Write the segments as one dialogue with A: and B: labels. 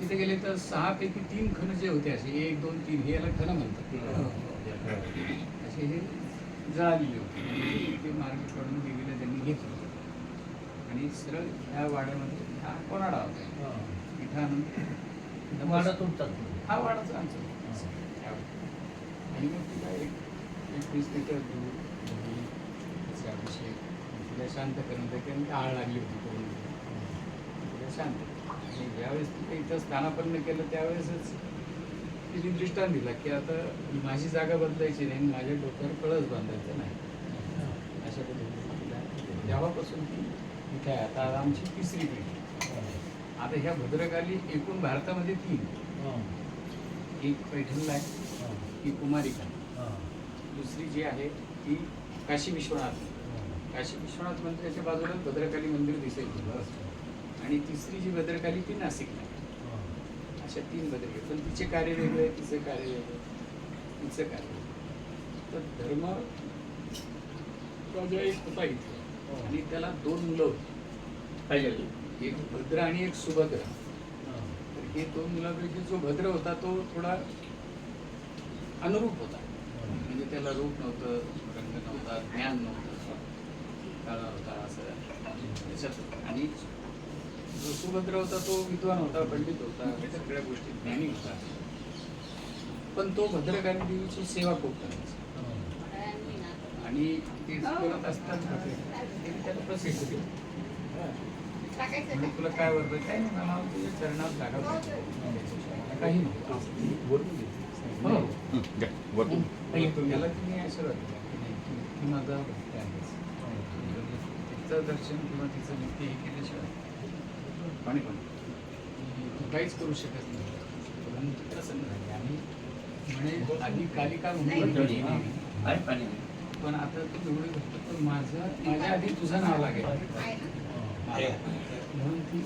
A: तिथे गेले तर सहा पैकी तीन खण जे होते असे एक दोन तीन हे याला खण म्हणतात. असे हे जळालेले होते. ते मार्ग काढून देवीला त्यांनी घेतलं आणि सरळ ह्या वाड्यामध्ये हा कोणाडा होता. इथं आणून
B: वाडा तुमचाच
A: हा वाडाचा आमचा. आणि मग तिला एक एकवीस लिटर दूध दही अभिषेक तिला शांत करून त्याची आळ लागली होती करून तिला शांत आणि ज्यावेळेस तिथे इथं स्थानापन्न केलं त्यावेळेसच तिने दृष्टांत दिला की आता माझी जागा बदलायची नाही माझ्या डोक्यावर कळस बांधायचं नाही. अशा पद्धतीने तेव्हापासून ती इथे आहे. आता आमची तिसरी पिढी. आता ह्या भद्रकाली एकूण भारतामध्ये तीन. एक पैठणला आहे ती कुमारिका. दुसरी जी आहे ती काशी विश्वनाथ. काशी विश्वनाथ मंदिराच्या बाजूला भद्रकाली मंदिर दिसेल. आणि तिसरी जी भद्रकाली ती नाशिकला. अशा तीन भद्रकाली. पण तिचे कार्य वेगळे आहे तिचं कार्य वेगळं तिचं कार्य. तर धर्म राजा एक होता इथे. आणि त्याला दोन मुलं होती. एक भद्र आणि एक सुभद्रा. तर हे दोन मुलांपैकी जो भद्र होता तो थोडा अनुरूप होता. म्हणजे त्याला रूप नव्हतं रंग नव्हता ज्ञान नव्हतं. काळा होता असं. त्याच्यात आणि जो सुभद्र होता तो विद्वान होता पंडित होता सगळ्या गोष्टी ज्ञानी होता. पण तो भद्रकाली देवीची सेवा खूप करायचा. आणि ते करत असताना त्याला प्रसिद्ध केलं. म्हणून तुला काय वाटतं? काय नाही मला तुझ्या चरणात जागा पाहिजे. काही नाही. हो. त्याला तुम्ही आशीर्वाद दिला की माझा भक्त आहेस. तिचं दर्शन किंवा तिचं नित्य हे केल्याशिवाय पाणी पण. तू काहीच करू शकत नाही. म्हणून ती प्रसन्न झाली. आणि म्हणे आधी कालिका म्हणून. पण आता तू एवढे भक्त पण माझं माझ्या आधी तुझं नाव लागेल. म्हणून ती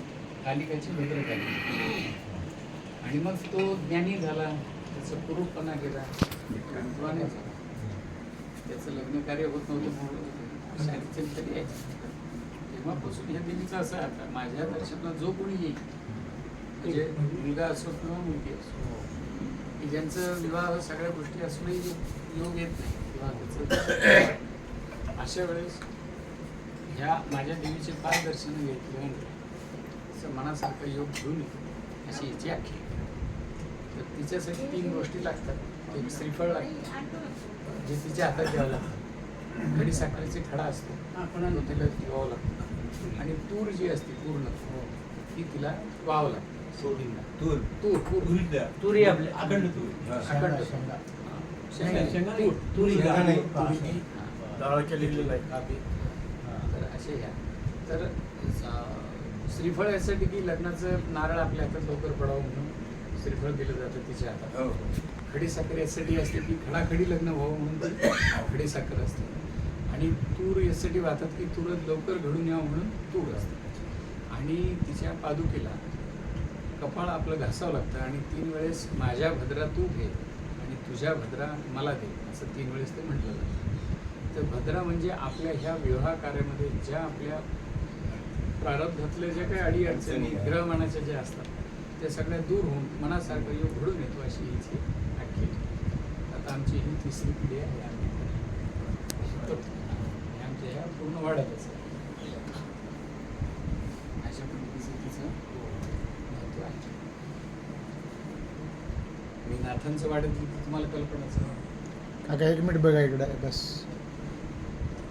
A: कालिकाची भद्रकाली आणि मग तो ज्ञानी झाला. त्याचा कुरूपणा झाला त्याचं लग्न कार्य होत नव्हतं म्हणून तरी यायच्या. तेव्हापासून ह्या देवीचं असं आता. माझ्या दर्शनाला जो कोणी येईल म्हणजे मुलगा असो किंवा मुलगी असो की ज्यांचं विवाह सगळ्या गोष्टी असूनही योग येत नाही अशा वेळेस ह्या माझ्या देवीचे पाच दर्शन घेतल्यानंतर असं मनासारखं योग घेऊन येतो अशी याची आख्या तर तिच्यासाठी तीन गोष्टी लागतात. एक श्रीफळ लागतं जे तिच्या हातात घ्यावं लागतं. खडी साखरेचे खडा असतो. तो तिला ठेवावं लागतो. आणि तूर जी असते पूर्ण ती तिला वाहावं लागतं. सोडींना
C: तूर.
A: तूर पूर्ण
B: तुरी आपल्या
C: अखंड तूर.
A: अखंड
B: शेंगा.
A: तूर.
B: तुरी.
A: तुरी.
C: डाळ केलेली आहे.
A: काबी. तर असे ह्या तर श्रीफळ यासाठी की लग्नाचं नारळ आपल्या हातात लवकर पडावं म्हणून श्रीफळ दिलं जातं तिच्या हातात.
C: हो.
A: खडी साखर यासाठी असते की खडाखडी लग्न व्हावं म्हणून ती खडी साखर असते. आणि तूर यासाठी वाहतात की तूर लवकर घडून यावं म्हणून तूर असते. आणि तिच्या पादुकेला कपाळ आपलं घासावं लागतं आणि तीन वेळेस माझ्या भद्रा तू घे आणि तुझ्या भद्रा मला दे असं तीन वेळेस ते म्हटलं जातं. तर भद्रा म्हणजे आपल्या ह्या विवाह कार्यामध्ये ज्या आपल्या प्रारब्धातल्या ज्या काही अडी अडचणी ग्रहमानाच्या ज्या असतात त्या सगळ्या दूर होऊन मनासारखं योग घडून येतो अशी आहे. आता आमची ही तिसरी पिढी आहे आम्ही. आमच्या ह्या पूर्ण वाढतच आहे. अशा पद्धतीचं तिचं महत्त्व आहे. मी नाथांचं वाढत तुम्हाला कल्पनाच
D: काका एक मिनिट बघा इकडे बस.